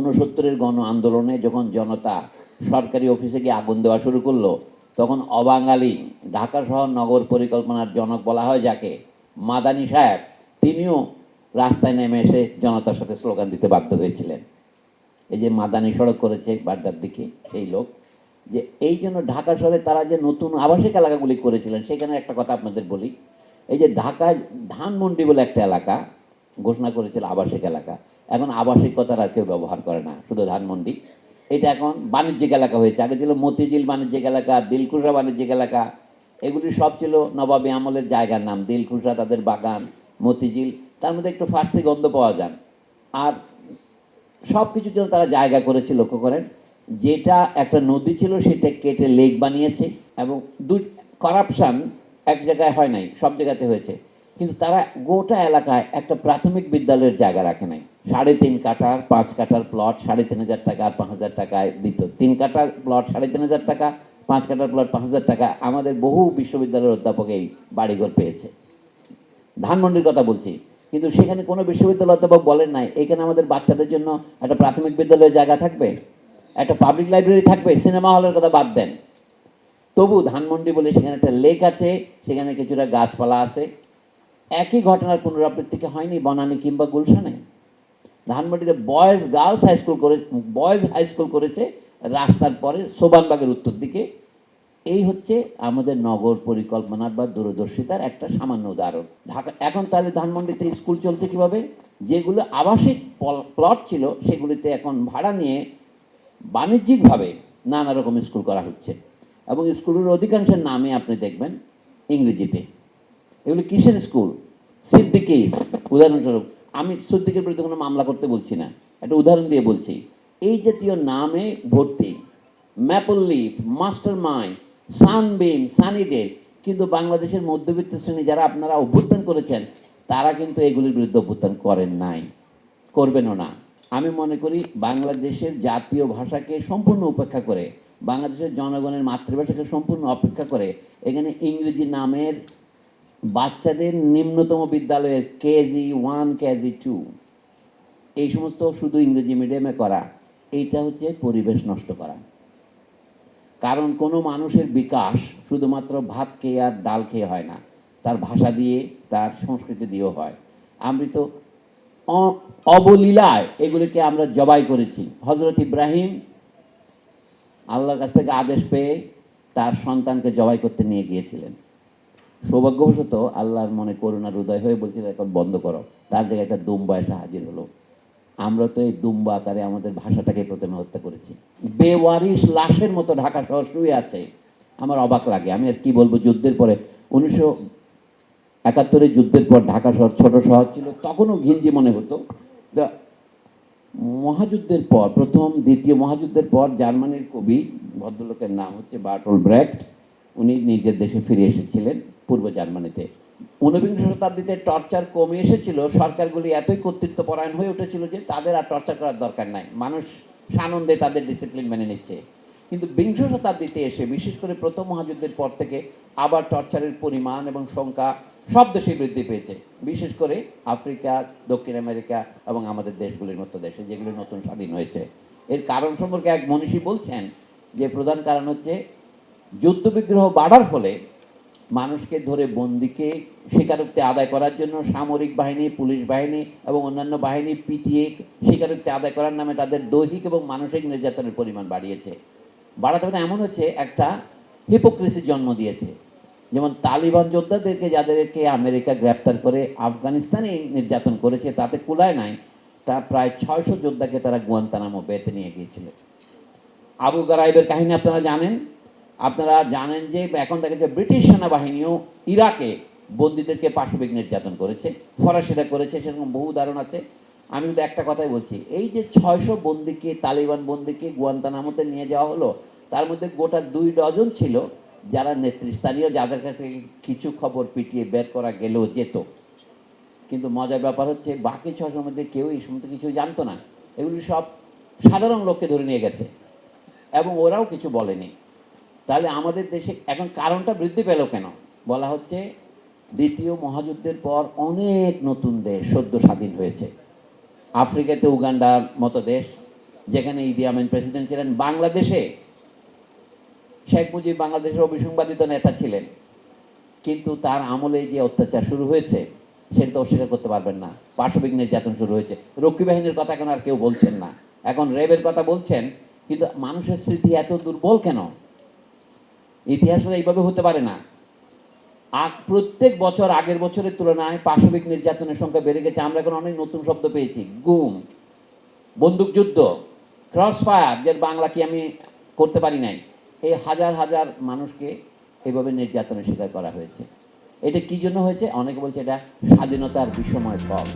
ঊনসত্তরের গণ আন্দোলনে যখন জনতা সরকারি অফিসে গিয়ে আগুন দেওয়া শুরু করল, তখন অবাঙালি ঢাকা শহর নগর পরিকল্পনার জনক বলা হয় যাকে। মাদানি সাহেব, তিনিও রাস্তায় নেমে এসে জনতার সাথে স্লোগান দিতে বাধ্য হয়েছিলেন। এই যে মাদানি সড়ক করেছে বাড্ডার দিকে সেই লোক, যে এই জন্য ঢাকা শহরে তারা যে নতুন আবাসিক এলাকাগুলি করেছিলেন, সেখানে একটা কথা আপনাদের বলি। এই যে ঢাকায় ধানমন্ডি বলে একটা এলাকা ঘোষণা করেছিল আবাসিক এলাকা। এখন আবাসিক আর কেউ ব্যবহার করে না, শুধু ধানমন্ডি। এটা এখন বাণিজ্যিক এলাকা হয়েছে। আগে ছিল মতিঝিল বাণিজ্যিক এলাকা দিলখুশা বাণিজ্যিক এলাকা। এগুলি সব ছিল নবাবী আমলের জায়গার নাম। দিলখুশা তাদের বাগান, মতিঝিল। তার মধ্যে একটু ফার্সি গন্ধ পাওয়া যান। আর সব কিছুর জন্য তারা জায়গা করেছে, লক্ষ্য করেন। যেটা একটা নদী ছিল, সেটা কেটে লেক বানিয়েছে এবং দুই করাপশান এক জায়গায় হয় নাই, সব জায়গাতে হয়েছে। কিন্তু তারা গোটা এলাকায় একটা প্রাথমিক বিদ্যালয়ের জায়গা রাখে নাই। সাড়ে তিন কাঠার, পাঁচ কাঠার প্লট সাড়ে তিন হাজার টাকা আর পাঁচ হাজার টাকায় দিত। তিন কাঠার প্লট সাড়ে তিন হাজার টাকা, পাঁচ কাঠার প্লট পাঁচ হাজার টাকা। আমাদের বহু বিশ্ববিদ্যালয়ের অধ্যাপক এই বাড়িঘর পেয়েছে। ধানমন্ডির কথা বলছি, কিন্তু সেখানে কোনো বিশ্ববিদ্যালয় অধ্যাপক বলেন নাই, এখানে আমাদের বাচ্চাদের জন্য একটা প্রাথমিক বিদ্যালয়ের জায়গা থাকবে, একটা পাবলিক লাইব্রেরি থাকবে সিনেমা হলের কথা বাদ দেন। তবু ধানমন্ডি বলে সেখানে একটা লেক আছে, সেখানে কিছুটা গাছপালা আছে। একই ঘটনার পুনরাবৃত্তিকে হয়নি বনানি কিংবা গুলশানে? ধানমন্ডিতে বয়েজ গার্লস হাই স্কুল করে বয়েজ হাই স্কুল করেছে রাস্তার পরে সোবানবাগের উত্তর দিকে। এই হচ্ছে আমাদের নগর পরিকল্পনার বা দূরদর্শিতার একটা সামান্য উদাহরণ। ঢাকা এখন তাহলে ধানমন্ডিতে স্কুল চলছে কীভাবে? যেগুলো আবাসিক প্লট ছিল, সেগুলিতে এখন ভাড়া নিয়ে বাণিজ্যিকভাবে নানা রকম স্কুল করা হচ্ছে। এবং স্কুলের অধিকাংশের নামে আপনি দেখবেন ইংরেজিতে। এগুলো কিসের স্কুল? সিদ্দিকিস উদাহরণস্বরূপ আমি সিদ্দিকের বিরুদ্ধে কোনো মামলা করতে বলছি না। একটা উদাহরণ দিয়ে বলছি। এই জাতীয় নামে ভর্তি maple leaf mastermind Sunbeam Sunnydale কিন্তু বাংলাদেশের মধ্যবিত্ত শ্রেণি যারা আপনারা অভ্যুত্থান করেছেন, তারা কিন্তু এগুলির বিরুদ্ধে অভ্যুত্থান করেন নাই, করবেনও না। আমি মনে করি বাংলাদেশের জাতীয় ভাষাকে সম্পূর্ণ উপেক্ষা করে, বাংলাদেশের জনগণের মাতৃভাষাকে সম্পূর্ণ অপেক্ষা করে, এখানে ইংরেজি নামের বাচ্চাদের নিম্নতম বিদ্যালয়ের কেজি ওয়ান, কেজি টু। এই সমস্ত শুধু ইংরেজি মিডিয়ামে করা, এইটা হচ্ছে পরিবেশ নষ্ট করা। কারণ কোনো মানুষের বিকাশ শুধুমাত্র ভাত খেয়ে আর ডাল খেয়ে হয় না, তার ভাষা দিয়ে, তার সংস্কৃতি দিয়েও হয়। আমি তো অবলীলায় এগুলিকে আমরা জবাই করেছি। হজরত ইব্রাহিম আল্লাহর কাছ থেকে আদেশ পেয়ে তার সন্তানকে জবাই করতে নিয়ে গিয়েছিলেন। সৌভাগ্যবশত আল্লাহর মনে করুণার হৃদয় হয়ে বলছিল এখন বন্ধ করো। তার জায়গায় একটা দুম্বা এসে হাজির হলো। আমরা তো এই দুম্বা আকারে আমাদের ভাষাটাকে প্রথমে হত্যা করেছি। বেওয়ারিশ লাশের মতো ঢাকা শহর শুয়ে আছে। আমার অবাক লাগে। আমি আর কি বলব, যুদ্ধের পরে, উনিশশো একাত্তরের যুদ্ধের পর ঢাকা শহর ছোট শহর ছিল, তখনও ঘিঞ্জি মনে হতো। মহাযুদ্ধের পর, প্রথম, দ্বিতীয় মহাযুদ্ধের পর জার্মানির কবি, ভদ্রলোকের নাম হচ্ছে বার্টল ব্র্যাক্ট। উনি নিজের দেশে ফিরে এসেছিলেন। পূর্ব জার্মানিতে। ঊনবিংশ শতাব্দীতে টর্চার কমে এসেছিল, সরকারগুলি এতই কর্তৃত্বপরায়ণ হয়ে উঠেছিল যে তাদের আর টর্চার করার দরকার নাই। মানুষ সানন্দে তাদের ডিসিপ্লিন মেনে নিচ্ছে। কিন্তু বিংশ শতাব্দীতে এসে, বিশেষ করে প্রথম মহাযুদ্ধের পর থেকে, আবার টর্চারের পরিমাণ এবং সংখ্যা সব দেশেই বৃদ্ধি পেয়েছে। বিশেষ করে আফ্রিকা, দক্ষিণ আমেরিকা এবং আমাদের দেশগুলির মতো দেশে, যেগুলি নতুন স্বাধীন হয়েছে। এর কারণ সম্পর্কে এক মনীষী বলছেন যে প্রধান কারণ হচ্ছে যুদ্ধবিগ্রহ বাড়ার ফলে মানুষকে ধরে বন্দিকে স্বীকারোক্তি আদায় করার জন্য সামরিক বাহিনী, পুলিশ বাহিনী এবং অন্যান্য বাহিনী পিটিয়ে স্বীকারোক্তি আদায় করার নামে তাদের দৈহিক এবং মানসিক নির্যাতনের পরিমাণ বাড়িয়েছে। বাড়াতে মানে এমন হচ্ছে, একটা হিপোক্রেসির জন্ম দিয়েছে। যেমন তালিবান যোদ্ধাদেরকে যাদেরকে আমেরিকা গ্রেপ্তার করে আফগানিস্তানে নির্যাতন করেছে, তাতে কুলায় নাই। তা প্রায় ছয়শো যোদ্ধাকে তারা গুয়ান্তানামো বেতে নিয়ে গিয়েছিল। আবু গারাইবের কাহিনী আপনারা জানেন? আপনারা জানেন যে এখন দেখা যাচ্ছে ব্রিটিশ সেনাবাহিনীও ইরাকে বন্দীদেরকে পাশবিক নির্যাতন করেছে, ফরাসিরা করেছে, সেরকম বহু উদাহরণ আছে। আমি কিন্তু একটা কথাই বলছি, এই যে ছয়শো বন্দিকে, তালিবান বন্দিকে গুয়ান্তানামোতে নিয়ে যাওয়া হলো, তার মধ্যে গোটা দুই ডজন ছিল যারা নেতৃস্থানীয়, যাদের কাছে কিছু খবর পিটিয়ে বের করা গেলেও যেত। কিন্তু মজার ব্যাপার হচ্ছে, বাকি ছশোর মধ্যে কেউ এই সমস্ত কিছু জানতো না। এগুলি সব সাধারণ লোককে ধরে নিয়ে গেছে। এবং ওরাও কিছু বলেনি। তাহলে আমাদের দেশে এখন কারণটা বৃদ্ধি পেল কেন? বলা হচ্ছে দ্বিতীয় মহাযুদ্ধের পর অনেক নতুন দেশ সদ্য স্বাধীন হয়েছে। আফ্রিকাতে উগান্ডার মতো দেশ, যেখানে ইদি আমিন প্রেসিডেন্ট ছিলেন, বাংলাদেশে শেখ মুজিব বাংলাদেশের অভিসংবাদিত নেতা ছিলেন। কিন্তু তার আমলে যে অত্যাচার শুরু হয়েছে, সেটা তো অস্বীকার করতে পারবেন না। পাশবিক নির্যাতন শুরু হয়েছে। রক্ষী বাহিনীর কথা এখন আর কেউ বলছেন না। এখন রেবের কথা বলছেন, কিন্তু মানুষের স্মৃতি এত দুর্বল কেন? ইতিহাস এইভাবে হতে পারে না। আগ, প্রত্যেক বছর আগের বছরের তুলনায় পাশবিক নির্যাতনের সংখ্যা বেড়ে গেছে। আমরা এখন অনেক নতুন শব্দ পেয়েছি। গুম বন্দুকযুদ্ধ ক্রস ফায়ার যার বাংলা কি আমি করতে পারি নাই। এই হাজার হাজার মানুষকে এইভাবে নির্যাতনের শিকার করা হয়েছে। এটা কি জন্য হয়েছে? অনেকে বলছে এটা স্বাধীনতার বিষময় ফল